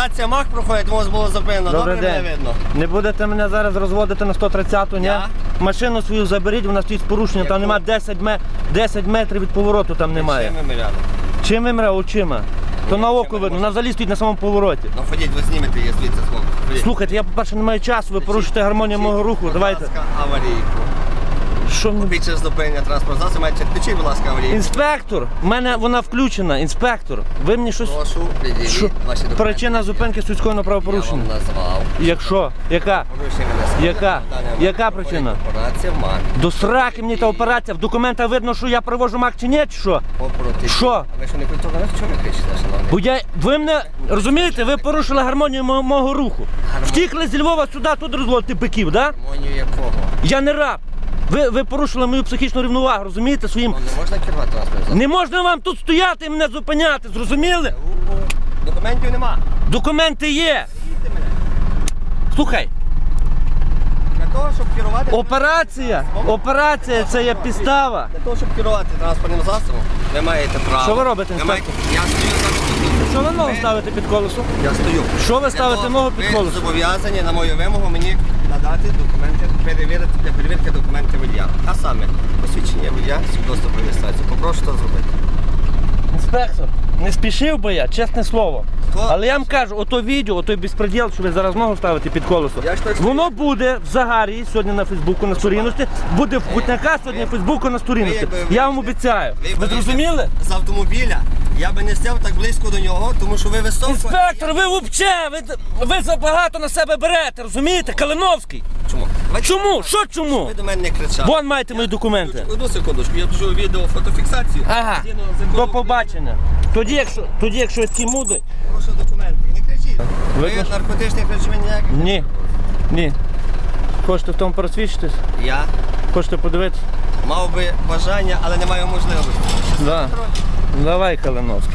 Стація МАК проходить, тому було зупинено. Добрий Добре мене видно. Не будете мене зараз розводити на 130-ту, ні? Я? Машину свою заберіть, вона стоїть з порушенням, там Яку? немає 10, ме- 10 метрів від повороту там немає. Ще ми рядом. Чим ви мре очима? То Ні, на око видно, вона взагалі стоїть на самому повороті. Ну ходіть, ви знімете її звідси. Ходіть. Слухайте, я, по-перше, не маю часу, ви порушите гармонію мого руху. будь Давайте. ласка, аварійку. Що мені? Під час зупинення транспортного засобу маєте будь ласка, аварійку. Інспектор, в мене вона включена, інспектор. Ви мені щось. Прошу, Що? приділіть ваші документи. Причина зупинки судського Я правопорушення. вам назвав. Якщо? Яка? Порушення. Яка? Яка проходить причина? Операція МАК. До сраки мені та операція. В документах видно, що я привожу мак чи ні, чи що? По. Що? А ви що не культурно? Чого ви кричите, шановний? Бо я, ви мене розумієте, ви порушили гармонію мо- мого руху. Втікли з Львова сюди, тут розводити биків, да? Гармонію якого? Я не раб. Ви, ви порушили мою психічну рівновагу, розумієте? Своїм. Вам не можна керувати транспортним засобом? Не можна вам тут стояти і мене зупиняти, зрозуміли? Документів нема. Документи є. Мене. Слухай, Для того, щоб керувати... операція, операція це є підстава. Для того, щоб керувати транспортним засобом, ви маєте право. Що ви робите, Ви маєте- Я стою за Що ви ногу ставите під колесо? Я стою. Що ви ставите ногу під ви колесо? зобов'язані на мою вимогу мені надати документи, перевірити для перевірки документи водія. А саме посвідчення водія, свідоцтво про реєстрацію. Попрошу це зробити. Інспектор, не спішив би я, чесне слово. Хто? Але я вам кажу, ото відео, ото безпреділ, що ви зараз ногу ставите під колесо. Я ж так Воно буде в загарі сьогодні на Фейсбуку на сторінності, буде в Гутняка сьогодні на Фейсбуку на сторінності. Я вам обіцяю. Ви вийшли зрозуміли? З автомобіля я би не став так близько до нього, тому що ви високо. Інспектор, ви взагалі, ви, ви забагато на себе берете, розумієте? Калиновський. Чому? Давайте- Чому? Що чому? Ви до мене не кричали. Вон маєте мої документи. Одну секундочку, я пишу відео фотофіксацію. Ага, Згідно закону до побачення. Тоді, якщо, тоді, якщо ці муди. Прошу документи. Не кричіть. Ви Виклик- наркотичних речовин ніяких? Ні. Ні. Хочете в тому просвідчитись? Я Хочете подивитися? мав би бажання, але не маю можливості. Да. Давай, Калиновський.